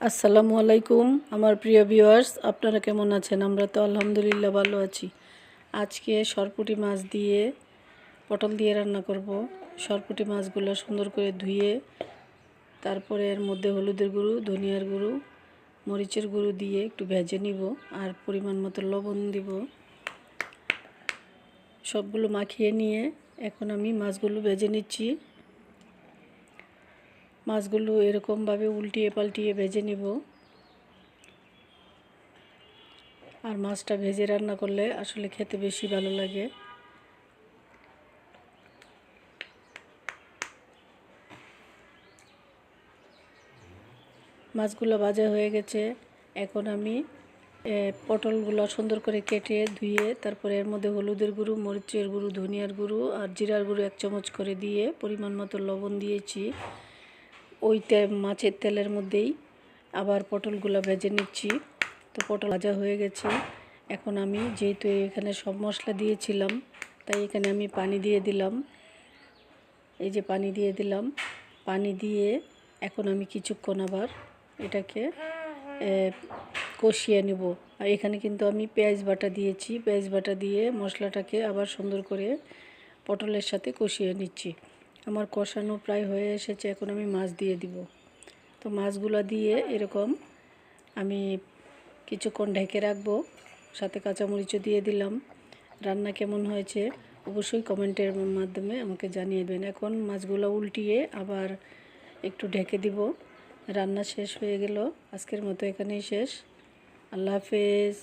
আসসালামু আলাইকুম, আমার প্রিয় ভিউয়ার্স আপনারা কেমন আছেন? আমরা তো আলহামদুলিল্লাহ ভালো আছি। আজকে সরপুটি মাছ দিয়ে পটল দিয়ে রান্না করব। সরপুটি মাছগুলো সুন্দর করে ধুয়ে, তারপরে এর মধ্যে হলুদের গুঁড়ো, ধনিয়ার গুঁড়ো, মরিচের গুঁড়ো দিয়ে একটু ভেজে নিব আর পরিমাণ মতো লবণ দিব। সবগুলো মাখিয়ে নিয়ে এখন আমি মাছগুলো ভেজে নিচ্ছি। মাছগুলো এরকমভাবে উল্টিয়ে পাল্টিয়ে ভেজে নিব। আর মাছটা ভেজে রান্না করলে আসলে খেতে বেশি ভালো লাগে। মাছগুলো ভাজা হয়ে গেছে। এখন আমি পটলগুলো সুন্দর করে কেটে ধুয়ে তারপরে এর মধ্যে হলুদের গুঁড়ো, মরিচের গুঁড়ো, ধনিয়ার গুঁড়ো আর জিরার গুঁড়ো এক চামচ করে দিয়ে পরিমাণ মতো লবণ দিয়েছি। ওই মাছের তেলের মধ্যেই আবার পটলগুলো ভেজে নিচ্ছি। তো পটল ভাজা হয়ে গেছে। এখন আমি যেহেতু এখানে সব মশলা দিয়েছিলাম, তাই এখানে আমি পানি দিয়ে দিলাম। এই যে পানি দিয়ে দিলাম। পানি দিয়ে এখন আমি কিছুক্ষণ আবার এটাকে কষিয়ে নেব। আর এখানে কিন্তু আমি পেঁয়াজ বাটা দিয়েছি। পেঁয়াজ বাটা দিয়ে মশলাটাকে আবার সুন্দর করে পটলের সাথে কষিয়ে নিচ্ছি। আমার কষানো প্রায় হয়ে এসেছে, এখন আমি মাছ দিয়ে দিব। তো মাছগুলো দিয়ে এরকম আমি কিছুক্ষণ ঢেকে রাখব, সাথে কাঁচামরিচও দিয়ে দিলাম। রান্না কেমন হয়েছে অবশ্যই কমেন্টের মাধ্যমে আমাকে জানিয়ে দেবেন এখন মাছগুলো উল্টিয়ে আবার একটু ঢেকে দিব। রান্না শেষ হয়ে গেল, আজকের মতো এখানেই শেষ। আল্লাহ হাফেজ।